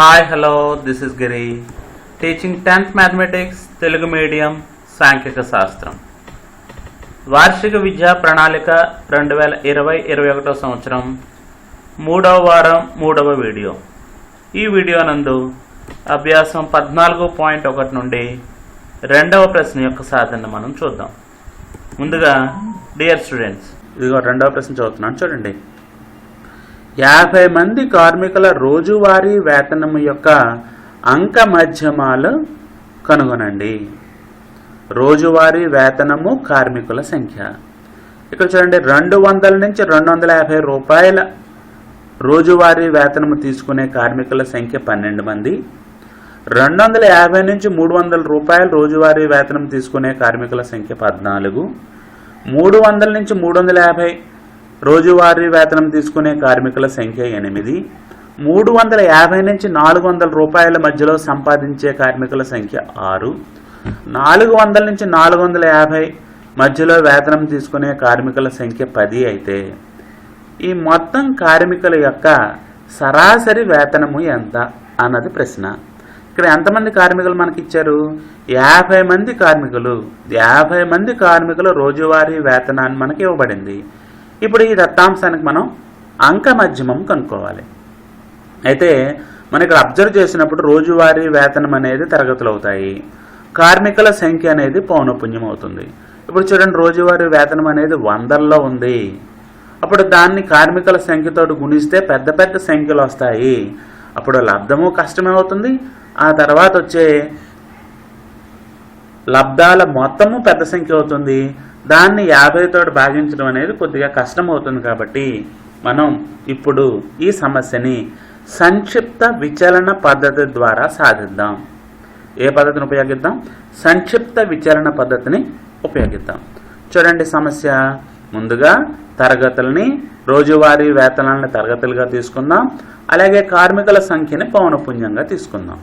Hi hello this is Giri teaching tenth mathematics Telugu medium సాంఖ్యక శాస్త్రం వార్షిక విద్యా ప్రణాళిక రెండు వేల ఇరవై ఇరవై ఒకటో సంవత్సరం మూడవ వారం మూడవ వీడియో. ఈ వీడియో నందు అభ్యాసం పద్నాలుగు పాయింట్ ఒకటి నుండి రెండవ ప్రశ్న యొక్క సాధన మనం చూద్దాం. ముందుగా డియర్ స్టూడెంట్స్ ఇదిగో రెండవ ప్రశ్న చదువుతున్నాను. చూడండి. యాభై మంది కార్మికుల రోజువారీ వేతనము యొక్క అంక మధ్యమాలు కనుగొనండి. రోజువారీ వేతనము కార్మికుల సంఖ్య. ఇక్కడ చూడండి రెండు వందల నుంచి రెండు వందల యాభై రూపాయల రోజువారీ వేతనము తీసుకునే కార్మికుల సంఖ్య పన్నెండు మంది. రెండు వందల యాభై నుంచి మూడు వందల రూపాయలు రోజువారీ వేతనం తీసుకునే కార్మికుల సంఖ్య పద్నాలుగు. మూడు వందల నుంచి మూడు వందల యాభై రోజువారీ వేతనం తీసుకునే కార్మికుల సంఖ్య ఎనిమిది. మూడు వందల యాభై నుంచి నాలుగు వందల రూపాయల మధ్యలో సంపాదించే కార్మికుల సంఖ్య ఆరు. నాలుగు వందల నుంచి నాలుగు వందల యాభై మధ్యలో వేతనం తీసుకునే కార్మికుల సంఖ్య పది అయితే ఈ మొత్తం కార్మికుల యొక్క సరాసరి వేతనము ఎంత అన్నది ప్రశ్న. ఇక్కడ ఎంతమంది కార్మికులు మనకి ఇచ్చారు యాభై మంది కార్మికులు. యాభై మంది కార్మికుల రోజువారీ వేతనాన్ని మనకి ఇవ్వబడింది. ఇప్పుడు ఈ దత్తాంశానికి మనం అంక మధ్యమం కనుక్కోవాలి. అయితే మనం ఇక్కడ అబ్జర్వ్ చేసినప్పుడు రోజువారీ వేతనం అనేది తరగతులు అవుతాయి కార్మికుల సంఖ్య అనేది పౌనపుణ్యం అవుతుంది. ఇప్పుడు చూడండి రోజువారీ వేతనం అనేది వందల్లో ఉంది. అప్పుడు దాన్ని కార్మికుల సంఖ్యతో గుణిస్తే పెద్ద పెద్ద సంఖ్యలు వస్తాయి. అప్పుడు లబ్ధము కష్టమే అవుతుంది. ఆ తర్వాత వచ్చే లబ్ధాల మొత్తము పెద్ద సంఖ్య అవుతుంది. దాన్ని యాభైతో భాగించడం అనేది కొద్దిగా కష్టం అవుతుంది కాబట్టి మనం ఇప్పుడు ఈ సమస్యని సంక్షిప్త విచలన పద్ధతి ద్వారా సాధిద్దాం. ఏ పద్ధతిని ఉపయోగిద్దాం? సంక్షిప్త విచలన పద్ధతిని ఉపయోగిద్దాం. చూడండి సమస్య. ముందుగా తరగతుల్ని రోజువారీ వేతనాలను తరగతులుగా తీసుకుందాం. అలాగే కార్మికుల సంఖ్యని పౌనపుణ్యంగా తీసుకుందాం.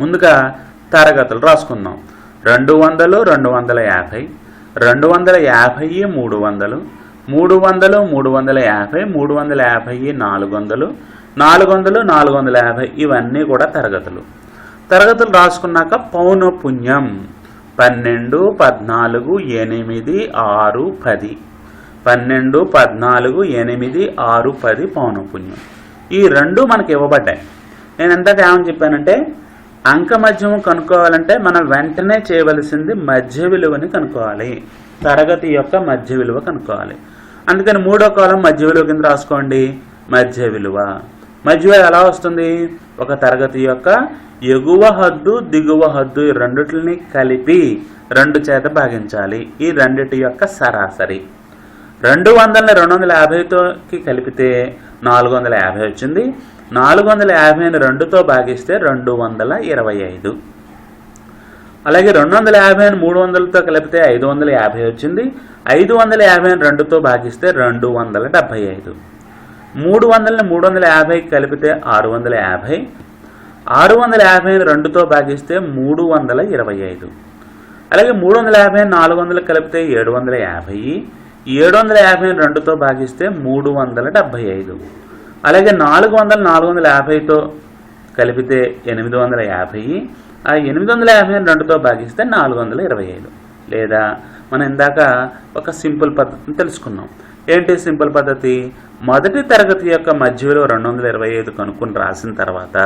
ముందుగా తరగతులు రాసుకుందాం. రెండు వందలు రెండు వందల యాభై. రెండు వందల యాభై మూడు వందలు మూడు వందలు మూడు వందల యాభై మూడు వందల యాభై నాలుగు వందలు నాలుగు వందలు నాలుగు వందల యాభై ఇవన్నీ కూడా తరగతులు. తరగతులు రాసుకున్నాక పౌనఃపుణ్యం. పన్నెండు పద్నాలుగు ఎనిమిది ఆరు పది. పన్నెండు పద్నాలుగు ఎనిమిది ఆరు పది పౌనఃపుణ్యం. ఈ రెండు మనకి ఇవ్వబడ్డాయి. నేను ఎంతకు ఏమని చెప్పానంటే అంక మధ్యము కనుక్కోవాలంటే మనం వెంటనే చేయవలసింది మధ్య విలువని కనుక్కోవాలి. తరగతి యొక్క మధ్య విలువ కనుక్కోవాలి. అందుకని మూడో కాలం మధ్య విలువ కింద రాసుకోండి. మధ్య విలువ. మధ్య విలువ ఎలా వస్తుంది? ఒక తరగతి యొక్క ఎగువ హద్దు దిగువ హద్దు ఈ రెండిటిని కలిపి రెండు చేత భాగించాలి. ఈ రెండిటి యొక్క సరాసరి. రెండు వందలని రెండు వందల యాభైతోకి కలిపితే నాలుగు వందల యాభై వచ్చింది. నాలుగు వందల యాభైని రెండుతో భాగిస్తే రెండు వందల ఇరవై ఐదు. అలాగే రెండు వందల యాభైని మూడు వందలతో కలిపితే ఐదు వందల యాభై వచ్చింది. ఐదు వందల యాభైని రెండుతో భాగిస్తే రెండు వందల డెబ్భై ఐదు. మూడు వందలని మూడు వందల యాభైకి కలిపితే ఆరు వందల యాభై. ఆరు వందల యాభైని రెండుతో భాగిస్తే మూడు వందల ఇరవై ఐదు. అలాగే మూడు వందల యాభై నాలుగు వందలు కలిపితే ఏడు వందల యాభై. ఏడు వందల యాభై రెండుతో భాగిస్తే మూడు వందల డెబ్భై ఐదు. అలాగే నాలుగు వందల నాలుగు వందల యాభైతో కలిపితే ఎనిమిది వందల యాభై. ఆ ఎనిమిది వందల యాభై రెండుతో భాగిస్తే నాలుగు వందల ఇరవై ఐదు. లేదా మనం ఇందాక ఒక సింపుల్ పద్ధతిని తెలుసుకున్నాం. ఏంటి సింపుల్ పద్ధతి? మొదటి తరగతి యొక్క మధ్య విలువ రెండు వందల ఇరవై ఐదు కనుక్కొని రాసిన తర్వాత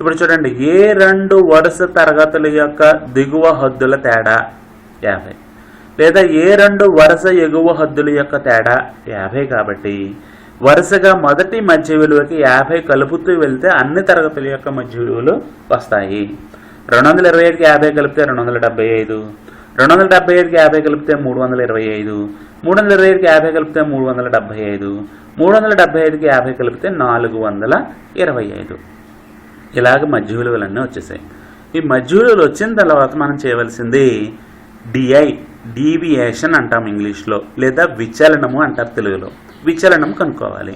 ఇప్పుడు చూడండి ఏ రెండు వరుస తరగతుల యొక్క దిగువ హద్దుల తేడా యాభై. లేదా ఏ రెండు వరుస ఎగువ హద్దుల యొక్క తేడా యాభై కాబట్టి వరుసగా మొదటి మధ్య విలువకి యాభై కలుపుతూ వెళ్తే అన్ని తరగతుల యొక్క మధ్య విలువలు వస్తాయి. రెండు వందల ఇరవై ఐదుకి యాభై కలిపితే రెండు వందల డెబ్బై ఐదు. రెండు వందల డెబ్బై ఐదుకి యాభై కలిపితే మూడు వందల ఇరవై ఐదు. మూడు వందల ఇరవై ఐదుకి యాభై కలిపితే మూడు వందల డెబ్బై ఐదు. మూడు వందల డెబ్బై ఐదుకి యాభై కలిపితే నాలుగు వందల ఇరవై ఐదు. ఇలాగ మధ్య విలువలన్నీ వచ్చేసాయి. ఈ మధ్య విలువలు వచ్చిన తర్వాత మనం చేయవలసింది డిఐ డీవియేషన్ అంటాం ఇంగ్లీష్లో లేదా విచలనము అంటారు తెలుగులో. విచలనం కనుక్కోవాలి.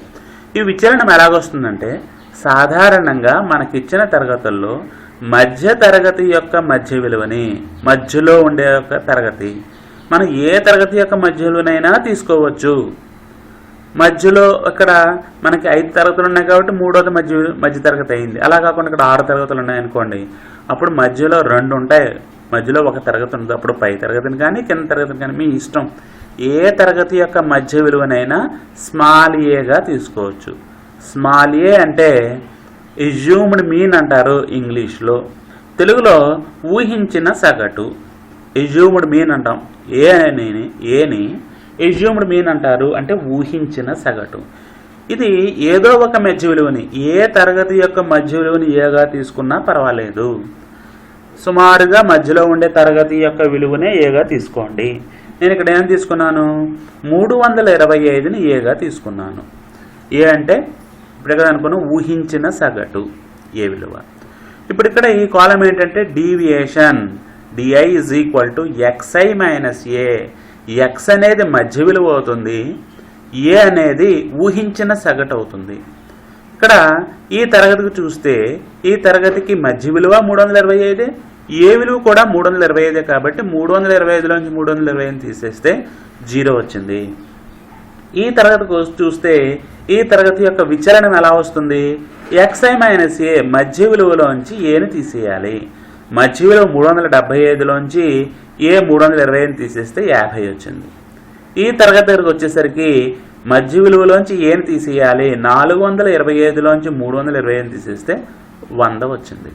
ఈ విచలనం ఎలాగొస్తుందంటే సాధారణంగా మనకిచ్చిన తరగతుల్లో మధ్య తరగతి యొక్క మధ్య విలువని మధ్యలో ఉండే యొక్క తరగతి మనం ఏ తరగతి యొక్క మధ్య విలువనైనా తీసుకోవచ్చు. మధ్యలో ఇక్కడ మనకి ఐదు తరగతులు ఉన్నాయి కాబట్టి మూడోది మధ్య మధ్య తరగతి అయింది. అలా కాకుండా ఇక్కడ ఆరు తరగతులు ఉన్నాయి అనుకోండి అప్పుడు మధ్యలో రెండు ఉంటాయి. మధ్యలో ఒక తరగతి ఉంది. అప్పుడు పై తరగతిని కానీ కింద తరగతిని కానీ మీ ఇష్టం. ఏ తరగతి యొక్క మధ్య విలువనైనా స్మాల్ ఏగా తీసుకోవచ్చు. స్మాల్ ఏ అంటే ఇజ్యూమ్డ్ మీన్ అంటారు ఇంగ్లీష్లో. తెలుగులో ఊహించిన సగటు. ఇజ్యూమ్డ్ మీన్ అంటాం. ఏ అని ఏని ఎజ్యూమ్డ్ మీన్ అంటారు అంటే ఊహించిన సగటు. ఇది ఏదో ఒక మధ్య విలువని ఏ తరగతి యొక్క మధ్య విలువని ఏగా తీసుకున్నా పర్వాలేదు. సుమారుగా మధ్యలో ఉండే తరగతి యొక్క విలువనే ఏగా తీసుకోండి. నేను ఇక్కడ ఏం తీసుకున్నాను? మూడు వందల ఇరవై ఐదుని ఏగా తీసుకున్నాను. ఏ అంటే ఇప్పుడు ఇక్కడ అనుకున్నాం ఊహించిన సగటు ఏ విలువ. ఇప్పుడు ఇక్కడ ఈ కాలం ఏంటంటే deviation DI is equal to XI minus A X అనేది మధ్య విలువ అవుతుంది. ఏ అనేది ఊహించిన సగటు అవుతుంది. ఇక్కడ ఈ తరగతికి చూస్తే ఈ తరగతికి మధ్య విలువ మూడు వందల ఇరవై ఐదే ఏ విలువ కూడా మూడు వందల ఇరవై ఐదే కాబట్టి మూడు వందల ఇరవై ఐదులోంచి మూడు వందల ఇరవై ఐదు తీసేస్తే జీరో వచ్చింది. ఈ తరగతికి చూస్తే ఈ తరగతి యొక్క విచలనం ఎలా వస్తుంది? ఎక్స్ఐ మైనస్ ఏ మధ్య విలువలోంచి ఏని తీసేయాలి. మధ్య విలువ మూడు వందల డెబ్బై ఐదులోంచి ఏ మూడు వందల ఇరవై ఐదు తీసేస్తే యాభై వచ్చింది. ఈ తరగతి దగ్గరకు వచ్చేసరికి మధ్య విలువలోంచి ఏం తీసేయాలి? నాలుగు వందల ఇరవై ఐదులోంచి మూడు వందల ఇరవై ఐదు తీసేస్తే వంద వచ్చింది.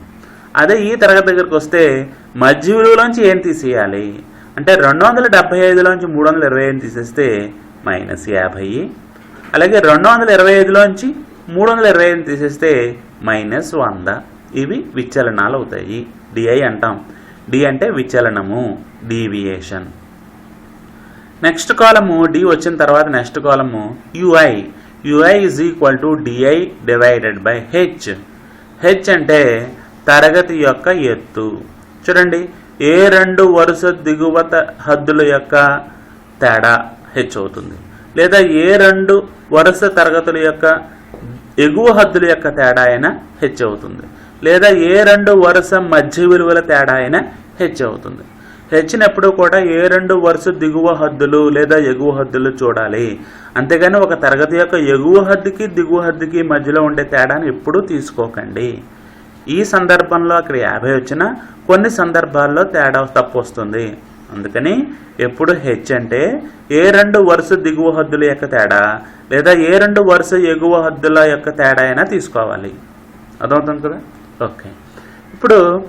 అదే ఈ తరగతి దగ్గరకు వస్తే మధ్య విలువలోంచి ఏం తీసేయాలి? అంటే రెండు వందల డెబ్బై ఐదులోంచి మూడు వందల ఇరవై ఐదు తీసేస్తే మైనస్ యాభై. అలాగే రెండు వందల ఇరవై ఐదులోంచి మూడు వందల ఇరవై ఐదు తీసేస్తే మైనస్ వంద. ఇవి విచలనాలు అవుతాయి డిఐ అంటాం. డి అంటే విచలనము. డీవియేషన్. నెక్స్ట్ కాలము డి వచ్చిన తర్వాత నెక్స్ట్ కాలము UI UI is equal to DI divided by H H అంటే తరగతి యొక్క ఎత్తు. చూడండి ఏ రెండు వరుస దిగువ హద్దుల యొక్క తేడా హెచ్ అవుతుంది. లేదా ఏ రెండు వరుస తరగతుల యొక్క ఎగువ హద్దుల యొక్క తేడా అయినా హెచ్ అవుతుంది. లేదా ఏ రెండు వరుస మధ్య విలువల తేడా అయినా హెచ్ అవుతుంది. హెచ్ని కూడా ఏ రెండు వరుస దిగువ హద్దులు లేదా ఎగువ హద్దులు చూడాలి. అంతేగాని ఒక తరగతి యొక్క ఎగువ హద్దుకి దిగువ హద్దుకి మధ్యలో ఉండే తేడాను ఎప్పుడూ తీసుకోకండి. ఈ సందర్భంలో అక్కడ యాభై వచ్చినా కొన్ని సందర్భాల్లో తేడా తప్పు వస్తుంది అందుకని ఎప్పుడు హెచ్ అంటే ఏ రెండు వరుస దిగువ హద్దుల యొక్క తేడా లేదా ఏ రెండు వరుస ఎగువ హద్దుల యొక్క తేడా అయినా తీసుకోవాలి. అర్థమవుతుంది కదా? ఓకే. ఇప్పుడు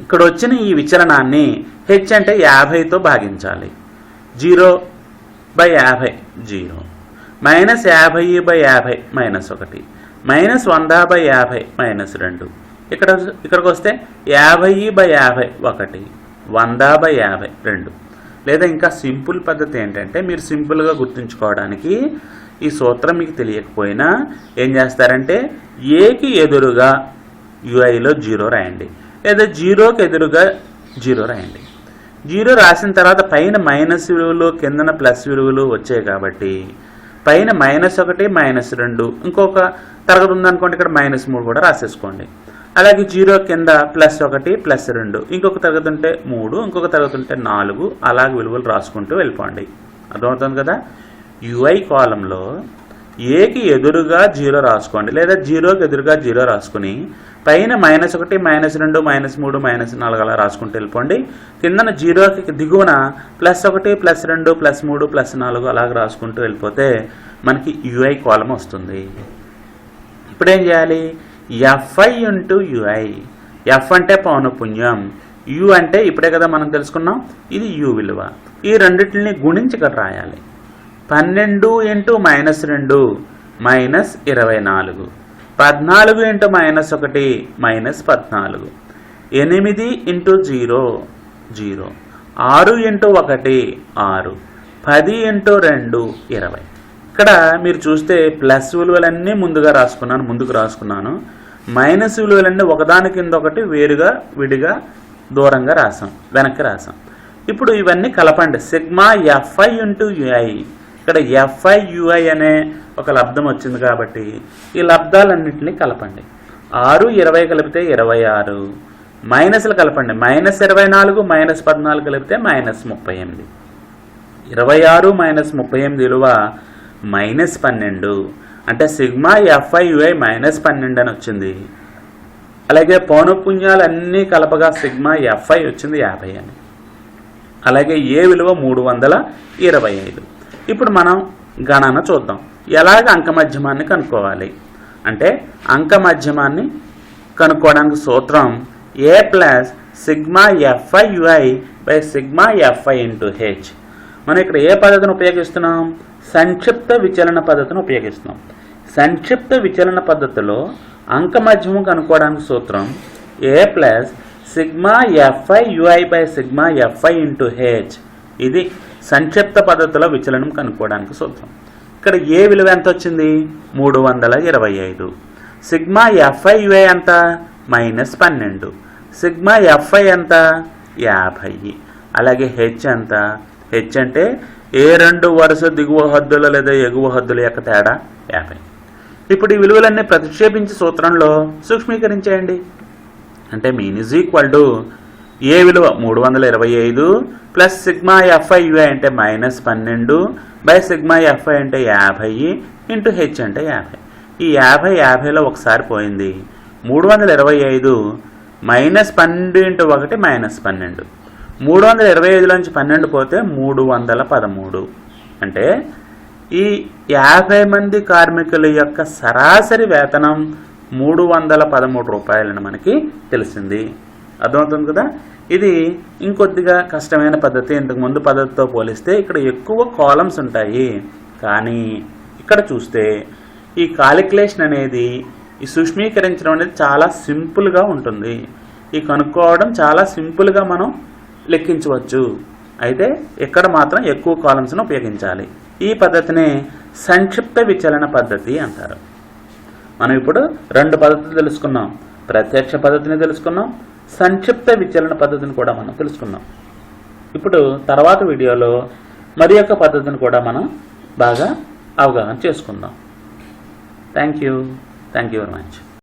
ఇక్కడ వచ్చిన ఈ విచలనాన్ని హెచ్ అంటే యాభైతో భాగించాలి. జీరో బై యాభై జీరో. మైనస్ యాభై బై యాభై మైనస్ ఒకటి. మైనస్ వంద బై యాభై మైనస్ రెండు. ఇక్కడ ఇక్కడికి వస్తే యాభై బై యాభై ఒకటి వంద బై యాభై రెండు. లేదా ఇంకా సింపుల్ పద్ధతి ఏంటంటే మీరు సింపుల్గా గుర్తుంచుకోవడానికి ఈ సూత్రం మీకు తెలియకపోయినా ఏం చేస్తారంటే ఏకి ఎదురుగా యుఐలో జీరో రాయండి. లేదా జీరోకి ఎదురుగా జీరో రాయండి. జీరో రాసిన తర్వాత పైన మైనస్ విలువలు కిందన ప్లస్ విలువలు వచ్చాయి కాబట్టి పైన మైనస్ ఒకటి మైనస్ రెండు ఇంకొక తరగతి ఉందనుకోండి ఇక్కడ మైనస్ మూడు కూడా రాసేసుకోండి. అలాగే జీరో కింద ప్లస్ ఒకటి ప్లస్ రెండు ఇంకొక తరగతి ఉంటే మూడు ఇంకొక తరగతి ఉంటే నాలుగు అలాగే విలువలు రాసుకుంటూ వెళ్ళిపోండి. అర్థమవుతుంది కదా? యుఐ కాలంలో ఏకి ఎదురుగా జీరో రాసుకోండి. లేదా జీరోకి ఎదురుగా జీరో రాసుకుని పైన మైనస్ ఒకటి మైనస్ రెండు మైనస్ మూడు మైనస్ నాలుగు అలా రాసుకుంటూ వెళ్ళిపోండి. కిందన జీరోకి దిగువన ప్లస్ ఒకటి ప్లస్ రెండు ప్లస్ మూడు ప్లస్ నాలుగు అలాగ రాసుకుంటూ వెళ్ళిపోతే మనకి యుఐ కాలం వస్తుంది. ఇప్పుడు ఏం చేయాలి? F i into UI. ఎఫ్ అంటే పౌనపుణ్యం యు అంటే ఇప్పుడే కదా మనం తెలుసుకున్నాం. ఇది యు విలువ. ఈ రెండింటిని గుణించి ఇక్కడ రాయాలి. పన్నెండు ఇంటూ మైనస్ రెండు మైనస్ ఇరవై నాలుగు. పద్నాలుగు ఇంటూ మైనస్ ఒకటి మైనస్ పద్నాలుగు. ఎనిమిది ఇంటూ జీరో జీరో. ఆరు ఇంటూ ఒకటి ఆరు. పది ఇంటూ రెండు ఇరవై. ఇక్కడ మీరు చూస్తే ప్లస్ విలువలన్నీ ముందుగా రాసుకున్నాను ముందుకు రాసుకున్నాను. మైనస్ విలువలన్నీ ఒకదాని కింద ఒకటి వేరుగా విడిగా దూరంగా రాసాం వెనక్కి రాసాం. ఇప్పుడు ఇవన్నీ కలపండి. సిగ్మా ఎఫ్ఐ ఇంటూ యుఐ ఇక్కడ ఎఫ్ఐయుఐ అనే ఒక లబ్ధం వచ్చింది కాబట్టి ఈ లబ్ధాలన్నింటినీ కలపండి. ఆరు ఇరవై కలిపితే ఇరవై ఆరు. మైనస్లు కలపండి. మైనస్ ఇరవై నాలుగు మైనస్ పద్నాలుగు కలిపితే మైనస్ ముప్పై ఎనిమిది. ఇరవై ఆరు మైనస్ ముప్పై ఎనిమిది విలువ మైనస్ పన్నెండు. అంటే సిగ్మా ఎఫ్ఐయుఐ మైనస్ పన్నెండు అని వచ్చింది. అలాగే పౌనపుణ్యాలన్నీ కలపగా సిగ్మా ఎఫ్ఐ వచ్చింది యాభై అని. అలాగే ఏ విలువ మూడు వందల ఇరవై ఐదు. ఇప్పుడు మనం గణన చూద్దాం. ఎలాగ అంకమధ్యమాన్ని కనుక్కోవాలి? అంటే అంకమధ్యమాన్ని కనుక్కోవడానికి సూత్రం A plus sigma FI UI by sigma FI into H మనం ఇక్కడ ఏ పద్ధతిని ఉపయోగిస్తున్నాం? సంక్షిప్త విచలన పద్ధతిని ఉపయోగిస్తున్నాం. సంక్షిప్త విచలన పద్ధతిలో అంకమధ్యమం కనుక్కోవడానికి సూత్రం A plus sigma FI UI by sigma FI into H ఇది సంక్షిప్త పద్ధతిలో విచలనం కనుక్కోవడానికి సూత్రం. ఇక్కడ ఏ విలువ ఎంత వచ్చింది మూడు వందల ఇరవై ఐదు. సిగ్మా ఎఫ్ఐ ఎంత? మైనస్ పన్నెండు. సిగ్మా ఎఫ్ఐ ఎంత? యాభై. అలాగే హెచ్ ఎంత? హెచ్ అంటే ఏ రెండు వరుస దిగువ హద్దుల లేదా ఎగువ హద్దుల యొక్క తేడా? యాభై. ఇప్పుడు ఈ విలువలన్నీ ప్రతిక్షేపించి సూత్రంలో సూక్ష్మీకరించేయండి. అంటే mean is equal to A విలువ? మూడు వందల ఇరవై ఐదు ప్లస్ సిగ్మా ఎఫ్ఐ యుఐ అంటే మైనస్ పన్నెండు బై సిగ్మా ఎఫ్ఐ అంటే యాభై ఇంటూ హెచ్ అంటే యాభై. ఈ యాభై యాభైలో ఒకసారి పోయింది. మూడు వందల ఇరవై ఐదు మైనస్ పన్నెండు ఇంటూ ఒకటి మైనస్ పన్నెండు. మూడు వందల ఇరవై ఐదులోంచి పన్నెండు పోతే మూడు వందల పదమూడు. అంటే ఈ యాభై మంది కార్మికుల యొక్క సరాసరి వేతనం మూడు వందల పదమూడు రూపాయలని మనకి తెలిసింది. అర్థమవుతుంది కదా? ఇది ఇంకొద్దిగా కష్టమైన పద్ధతి. ఇంతకు ముందు పద్ధతితో పోలిస్తే ఇక్కడ ఎక్కువ కాలమ్స్ ఉంటాయి. కానీ ఇక్కడ చూస్తే ఈ కాలిక్యులేషన్ అనేది ఈ సూక్ష్మీకరించడం అనేది చాలా సింపుల్గా ఉంటుంది. ఈ కనుక్కోవడం చాలా సింపుల్గా మనం లెక్కించవచ్చు. అయితే ఇక్కడ మాత్రం ఎక్కువ కాలమ్స్ను ఉపయోగించాలి. ఈ పద్ధతిని సంక్షిప్త విచలన పద్ధతి అంటారు. మనం ఇప్పుడు రెండు పద్ధతులు తెలుసుకున్నాం. ప్రత్యక్ష పద్ధతిని తెలుసుకున్నాం. సంక్షిప్త విచలన పద్ధతిని కూడా మనం తెలుసుకున్నాం. ఇప్పుడు తర్వాత వీడియోలో మరి యొక్క పద్ధతిని కూడా మనం బాగా అవగాహన చేసుకుందాం. Thank you thank you very much